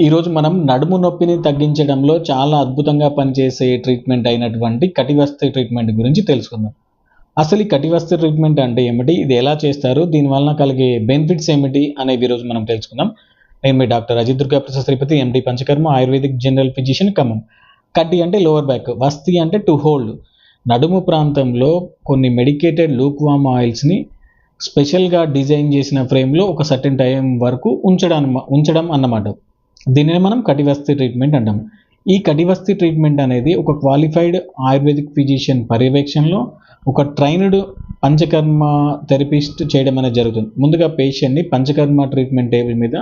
ఈరోజు మనం నడుము నొప్పిని తగ్గించడంలో చాలా అద్భుతంగా పనిచేసే ట్రీట్మెంట్ అయినటువంటి కటివస్త ట్రీట్మెంట్ గురించి తెలుసుకుందాం. అసలు ఈ కటివస్తి ట్రీట్మెంట్ అంటే ఏమిటి? ఇది ఎలా చేస్తారు? దీనివలన కలిగే బెనిఫిట్స్ ఏమిటి? అనేవి ఈరోజు మనం తెలుసుకుందాం. నేను మీ doctor Ajit Durga Prasad Sripathi MD panchakarma ayurvedic general physician Khammam. కట్టి అంటే లోవర్ బ్యాక్ వస్తి అంటే టు హోల్డ్. నడుము ప్రాంతంలో కొన్ని మెడికేటెడ్ లూక్వామ్ ఆయిల్స్ని స్పెషల్గా డిజైన్ చేసిన ఫ్రేమ్లో ఒక సర్టెన్ టైం వరకు ఉంచడం ఉంచడం అన్నమాట. దీనిని మనం కటివస్తి ట్రీట్మెంట్ అంటాం. ఈ కటివస్తి ట్రీట్మెంట్ అనేది ఒక క్వాలిఫైడ్ ఆయుర్వేదిక్ ఫిజిషియన్ పర్యవేక్షణలో ఒక ట్రైన్డ్ పంచకర్మ థెరపిస్ట్ చేయడం అనేది జరుగుతుంది. ముందుగా పేషెంట్ని పంచకర్మ ట్రీట్మెంట్ టేబుల్ మీద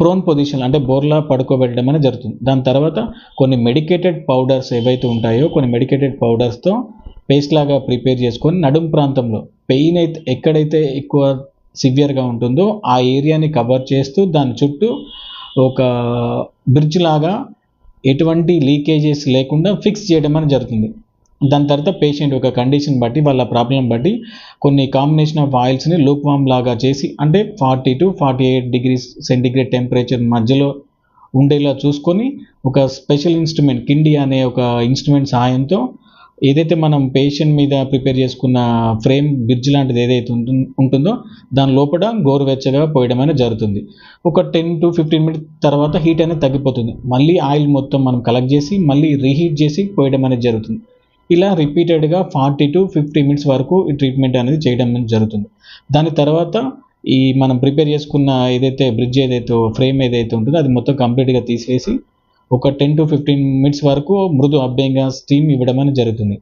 ప్రోన్ పొజిషన్ అంటే బోర్లా పడుకోబెట్టడం అనేది జరుగుతుంది. దాని తర్వాత కొన్ని మెడికేటెడ్ పౌడర్స్ ఏవైతే ఉంటాయో కొన్ని మెడికేటెడ్ పౌడర్స్తో పేస్ట్ లాగా ప్రిపేర్ చేసుకొని నడుం ప్రాంతంలో పెయిన్ అయితే ఎక్కడైతే ఎక్కువ సివియర్గా ఉంటుందో ఆ ఏరియాని కవర్ చేస్తూ దాని చుట్టూ ఒక బ్రిడ్జ్ లాగా ఎటువంటి లీకేజెస్ లేకుండా ఫిక్స్ చేయడం అనేది జరుగుతుంది. దాని తర్వాత పేషెంట్ ఒక కండిషన్ బట్టి వాళ్ళ ప్రాబ్లం బట్టి కొన్ని కాంబినేషన్ ఆఫ్ ఆయిల్స్ని లూక్ వామ్ లాగా చేసి అంటే forty to forty eight degrees centigrade temperature మధ్యలో ఉండేలా చూసుకొని ఒక స్పెషల్ ఇన్స్ట్రుమెంట్ కిండి అనే ఒక ఇన్స్ట్రుమెంట్ సహాయంతో ఏదైతే మనం పేషెంట్ మీద ప్రిపేర్ చేసుకున్న ఫ్రేమ్ బ్రిడ్జ్ లాంటిది ఏదైతే ఉంటుందో దాని లోపల గోరువెచ్చగా పోయడం అనేది జరుగుతుంది. ఒక టెన్ టు ఫిఫ్టీన్ మినిట్స్ తర్వాత హీట్ అనేది తగ్గిపోతుంది. మళ్ళీ ఆయిల్ మొత్తం మనం కలెక్ట్ చేసి మళ్ళీ రీహీట్ చేసి పోయడం అనేది జరుగుతుంది. ఇలా రిపీటెడ్గా ఫార్టీ టు ఫిఫ్టీ మినిట్స్ వరకు ఈ ట్రీట్మెంట్ అనేది చేయడం అనేది జరుగుతుంది. దాని తర్వాత ఈ మనం ప్రిపేర్ చేసుకున్న ఏదైతే బ్రిడ్జ్ ఏదైతే ఫ్రేమ్ ఏదైతే ఉంటుందో అది మొత్తం కంప్లీట్గా తీసేసి ఒక టెన్ టు ఫిఫ్టీన్ మినిట్స్ వరకు మృదు అభ్యంగా స్టీమ్ ఇవ్వడం అనేది జరుగుతుంది.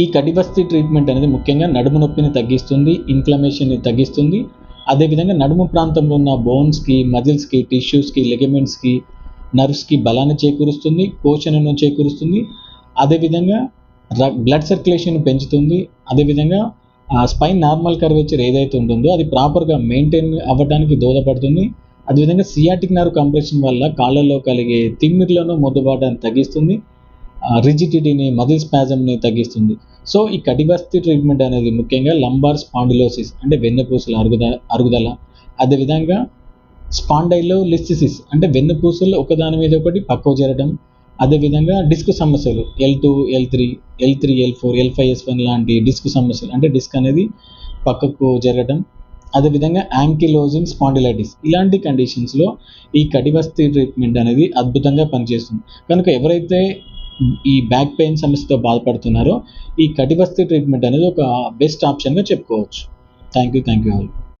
ఈ కటిబస్తి ట్రీట్మెంట్ అనేది ముఖ్యంగా నడుము నొప్పిని తగ్గిస్తుంది ఇన్ఫ్లమేషన్ని తగ్గిస్తుంది. అదేవిధంగా నడుము ప్రాంతంలో ఉన్న బోన్స్కి మజిల్స్కి టిష్యూస్కి లెగమెంట్స్కి నర్వ్స్కి బలాన్ని చేకూరుస్తుంది పోషణను చేకూరుస్తుంది. అదేవిధంగా బ్లడ్ సర్క్యులేషన్ పెంచుతుంది. అదేవిధంగా స్పైన్ నార్మల్ కర్వేచర్ ఏదైతే ఉంటుందో అది ప్రాపర్గా మెయింటైన్ అవ్వడానికి దోహదపడుతుంది. అదేవిధంగా సియాటిక్ నర్వ్ కంప్రెషన్ వల్ల కాళ్ళలో కలిగే తిమ్మిర్లను మొద్దుబాటాన్ని తగ్గిస్తుంది. రిజిడిటీని మజిల్ స్పాజమ్ని తగ్గిస్తుంది. సో ఈ కటిబస్తి ట్రీట్మెంట్ అనేది ముఖ్యంగా లంబార్ స్పాండిలోసిస్ అంటే వెన్నుపూసల అరుగుద అరుగుదల. అదేవిధంగా స్పాండైలో లిస్టిసిస్ అంటే వెన్నుపూసలు ఒకదాని మీద ఒకటి పక్కకు చేరడం. అదేవిధంగా డిస్క్ సమస్యలు L two L three L three L four L five S one లాంటి డిస్క్ సమస్యలు అంటే డిస్క్ అనేది పక్కకు జరగడం. అదేవిధంగా యాంకిలోజింగ్ స్పాండిలైటిస్ ఇలాంటి కండిషన్స్లో ఈ కడివస్తి ట్రీట్మెంట్ అనేది అద్భుతంగా పనిచేస్తుంది. కనుక ఎవరైతే ఈ బ్యాక్ పెయిన్ సమస్యతో బాధపడుతున్నారో ఈ కటివస్తి ట్రీట్మెంట్ అనేది ఒక బెస్ట్ ఆప్షన్గా చెప్పుకోవచ్చు. Thank you thank you all